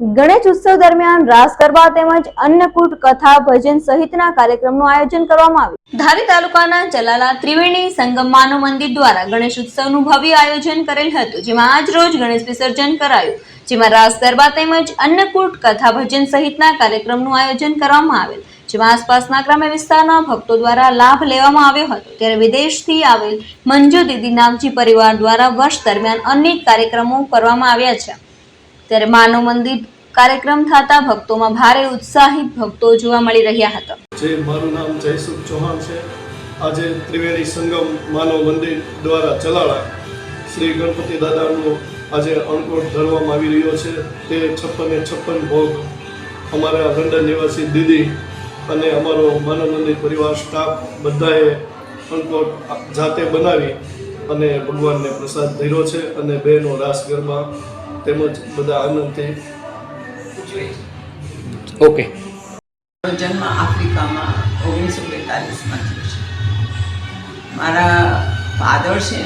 ગણેશ ઉત્સવ દરમિયાન રાસ ગરબા તેમજ અન્નકૂટ કથા ભજન સહિતના કાર્યક્રમનું આયોજન કરવામાં આવ્યું. ધારી તાલુકાના ચલાલા ત્રિવેણી સંગમ માનવ મંદિર દ્વારા ગણેશ ઉત્સવનું ભવ્ય આયોજન કરેલ હતું, જેમાં આજ રોજ ગણેશ વિસર્જન કરાયું. જેમાં રાસ ગરબા તેમજ અન્નકૂટ કથા ભજન સહિતના કાર્યક્રમનું આયોજન કરવામાં આવેલ, જેમાં આસપાસના ગ્રામ્ય વિસ્તારના ભક્તો દ્વારા લાભ લેવામાં આવ્યો હતો. ત્યારે વિદેશથી આવેલ મંજુ દીદી નામજી પરિવાર દ્વારા વર્ષ દરમિયાન અનેક કાર્યક્રમો કરવામાં આવ્યા છે. ત્યારે માનવ મંદિર કાર્યક્રમ થતા ભક્તોમાં ભારે ઉત્સાહિત ભક્તો જોવા મળી રહ્યા હતા. જે મારું નામ જયસુખ ચૌહાણ છે. આજે ત્રિવેણી સંગમ માનવ મંદિર દ્વારા ચલાળા શ્રી ગણપતિ દાદાનો આજે અણકોટ ધરવામાં આવી રહ્યો છે. તે છપ્પને છપ્પન ભોગ અમારા લંડન નિવાસી દીદી અને અમારો માનવ મંદિર પરિવાર સ્ટાફ બધાએ અણકોટ જાતે બનાવી અને ભગવાનને પ્રસાદ ધર્યો છે અને બહેનો રાસ ગરબા તેમજ બધા આનંદથી ઓકે. જન્મ આફ્રિકામાં ઓગણીસો બેતાલીસમાં થયો છે. મારા ફાધર છે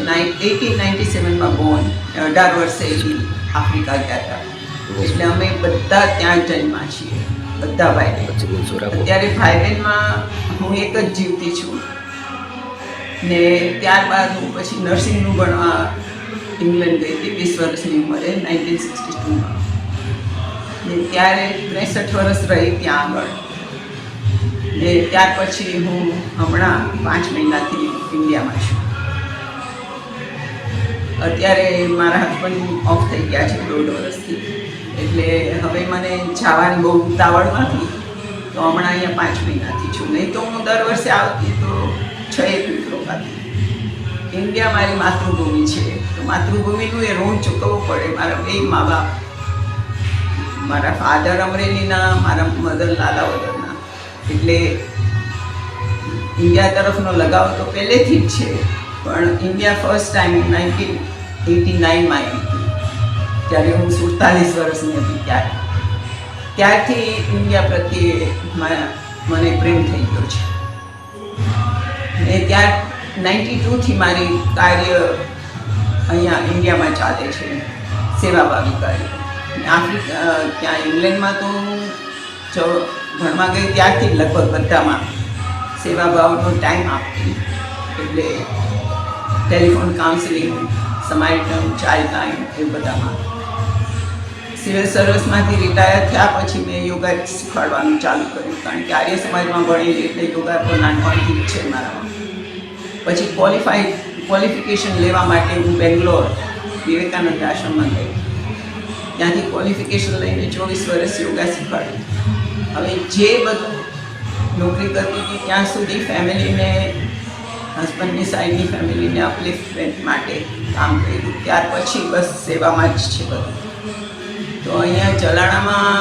એટીન નાઇન્ટી સેવનમાં બોર્ન અઢાર વર્ષે આફ્રિકા ગયા હતા. એટલે અમે બધા ત્યાં જન્મા છીએ બધા ભાઈ પછી અત્યારે ભાઈ બહેનમાં હું એક જ જીવતી છું. ને ત્યારબાદ હું પછી નર્સિંગનું ભણવા ઇંગ્લેન્ડ ગઈ હતી, વીસ વર્ષની ઉંમરે નાઇન્ટીન સિક્સટી ટુમાં ત્યારે ત્રેસઠ વર્ષ રહી ત્યાં આગળ. ને ત્યાર પછી હું હમણાં પાંચ મહિનાથી ઇન્ડિયામાં છું. અત્યારે મારા હસબન્ડ ઓફ થઈ ગયા છે દોઢ વર્ષથી. એટલે હવે મને જવાની બહુ ઉતાવળ નથી, તો હમણાં અહીંયા પાંચ મહિનાથી છું. નહીં તો હું દર વર્ષે આવતી તો છ એક વીક રોકાતી ઇન્ડિયા મારી માતૃભૂમિ છે. તો માતૃભૂમિનું એ ઋણ ચૂકવવું પડે. મારા બે મા બાપ મારા ફાધર અમરેલીના, મારા મધર લાલાવદરના. એટલે ઇન્ડિયા તરફનો લગાવ તો પહેલેથી જ છે. પણ India first time nineteen eighty નાઇનમાં આવી ત્યારે હું સુડતાલીસ વર્ષની હતી ત્યારે. ત્યારથી ઇન્ડિયા પ્રત્યે મને પ્રેમ થઈ ગયો છે. ને ત્યાર નાઇન્ટી ટુથી મારી કાર્ય અહીંયા ઇન્ડિયામાં ચાલે છે, સેવાભાવી કાર્ય. આફ્રિકા ત્યાં ઇંગ્લેન્ડમાં તો હું ભણવા ગઈ ત્યારથી લગભગ બધામાં સેવાભાવનો ટાઈમ આપતી. એટલે telephone counselling Samaritan child line એ બધામાં. સિવિલ સર્વિસમાંથી રિટાયર થયા પછી મેં યોગા શીખવાડવાનું ચાલુ કર્યું. કારણ કે આર્ય સમાજમાં ભણેલી એટલે યોગા તો નાનપણથી છે મારામાં. પછી ક્વોલિફાઈ ક્વોલિફિકેશન લેવા માટે હું બેંગ્લોર વિવેકાનંદ આશ્રમમાં ગઈ. ત્યાંથી ક્વોલિફિકેશન લઈને ચોવીસ વર્ષ યોગા શીખવાડ્યું. હવે જે બધું, નોકરી કરતી હતી ત્યાં સુધી ફેમિલીને હસબન્ડની સાઈડની ફેમિલીને અપલિફ્ટમેન્ટ માટે કામ કર્યું. ત્યાર પછી બસ સેવામાં જ છે બધું. તો અહીંયા ચલાણામાં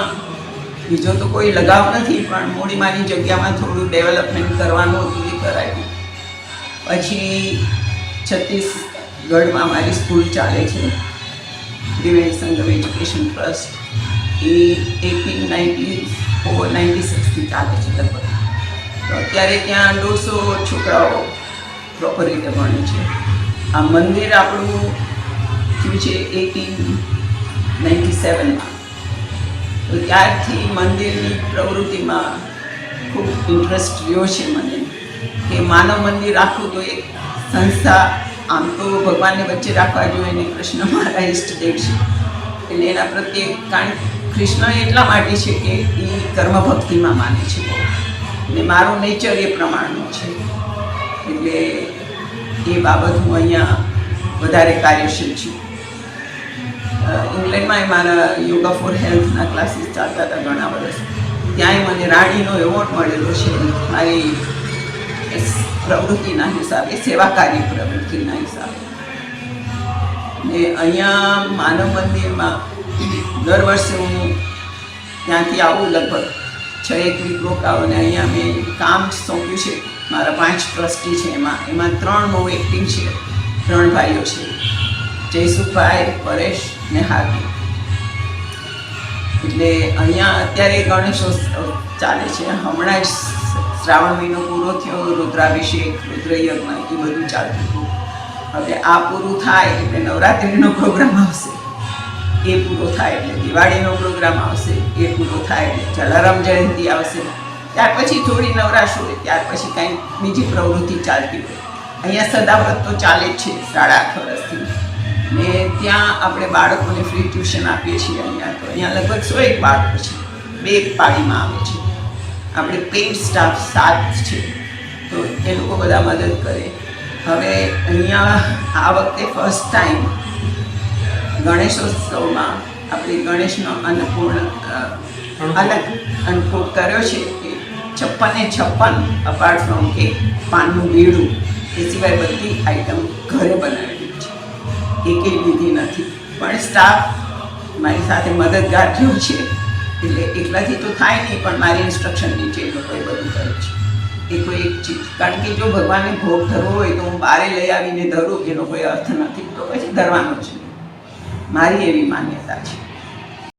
બીજો તો કોઈ લગાવ નથી, પણ મૂડીમાની જગ્યામાં થોડું ડેવલપમેન્ટ કરવાનું હતું એ કરાયું. પછી છત્તીસગઢમાં મારી સ્કૂલ ચાલે છે. ત્રિવેણી સંગમ એજ્યુકેશન ટ્રસ્ટ એ એટીન નાઇન્ટી ફોર, નાઇન્ટી સિક્સથી ચાલે છે લગભગ. તો અત્યારે ત્યાં દોઢસો છોકરાઓ પ્રોપર રીતે ભણે છે. આ મંદિર આપણું થયું છે? એટીન નાઇન્ટી સેવનમાં તો ત્યારથી મંદિરની પ્રવૃત્તિમાં ખૂબ ઇન્ટરેસ્ટ રહ્યો છે મને. કે માનવ મંદિર રાખવું તો એક સંસ્થા આમ તો ભગવાનને વચ્ચે રાખવા જોઈએ ને કૃષ્ણ મારા ઇષ્ટદેવ છે. એટલે એના પ્રત્યે કારણ કૃષ્ણ એટલા માટે છે કે એ કર્મ ભક્તિમાં માને છે. અને મારું નેચર એ પ્રમાણનું છે. એટલે એ બાબત હું અહીંયા વધારે કાર્યશીલ છું. ઇંગ્લેન્ડમાં એ મારા યોગા ફોર હેલ્થના ક્લાસીસ ચાલતા હતા ઘણા વર્ષ. ત્યાંય મને રાણીનો એવોર્ડ મળેલો છે. મારી સ- પ્રવૃત્તિના હિસાબે સેવાકારી પ્રવૃત્તિના હિસાબે. ને અહીંયા માનવ મંદિરમાં દર વર્ષે હું ત્યાંથી આવું લગભગ છ એક વીક રોકાવ અહીંયા મેં કામ સોંપ્યું છે. મારા પાંચ ટ્રસ્ટી છે એમાં. એમાં ત્રણ બહુ એક્ટિંગ છે. ત્રણ ભાઈઓ છે. જયસુભાઈ પરેશ ને હાર્દિક. એટલે અહીંયા અત્યારે ગણેશોત્સવ ચાલે છે. હમણાં જ શ્રાવણ મહિનો પૂરો થયો, રુદ્રાભિષેક, રુદ્રયજ્ઞ, એ બધું ચાલતું હતું હવે આ પૂરું થાય એટલે નવરાત્રિનો પ્રોગ્રામ આવશે. એ પૂરો થાય એટલે દિવાળીનો પ્રોગ્રામ આવશે. એ પૂરો થાય એટલે જલારામ જયંતિ આવશે. ત્યાર પછી થોડી નવરાશ હોય, ત્યાર પછી કાંઈ બીજી પ્રવૃત્તિ ચાલતી હોય. અહીંયા સદાવ્રત તો ચાલે જ છે, સાડા આઠ વર્ષથી. ને ત્યાં આપણે બાળકોને ફ્રી ટ્યુશન આપીએ છીએ અહીંયા તો. અહીંયા લગભગ સો એક બાળકો છે. બે પાળીમાં આવે છે. આપણે પેઇડ સ્ટાફ સાત છે. તો એ લોકો બધા મદદ કરે. હવે અહીંયા આ વખતે ફર્સ્ટ ટાઈમ ગણેશોત્સવમાં આપણે ગણેશનો અન્નપૂર્ણ અલગ અન્નકૂટ કર્યો છે કે છપ્પને છપ્પન અપાર્ટ ફ્રોમ કે પાનનું બીડું એ સિવાય બધી આઈટમ ઘરે બનાવેલી છે. એકેય લીધી નથી. પણ સ્ટાફ મારી સાથે મદદગાર થયો છે. એટલે એકલાથી તો થાય નહીં, પણ મારી ઇન્સ્ટ્રક્શન નીચે એ લોકોએ બધું કર્યું છે એ કોઈ એક ચીજ. કારણ કે જો ભગવાનને ભોગ ધરવો હોય તો હું બારે લઈ આવીને ધરું એનો કોઈ અર્થ નથી. તો પછી ધરવાનો છે મારી એવી માન્યતા છે.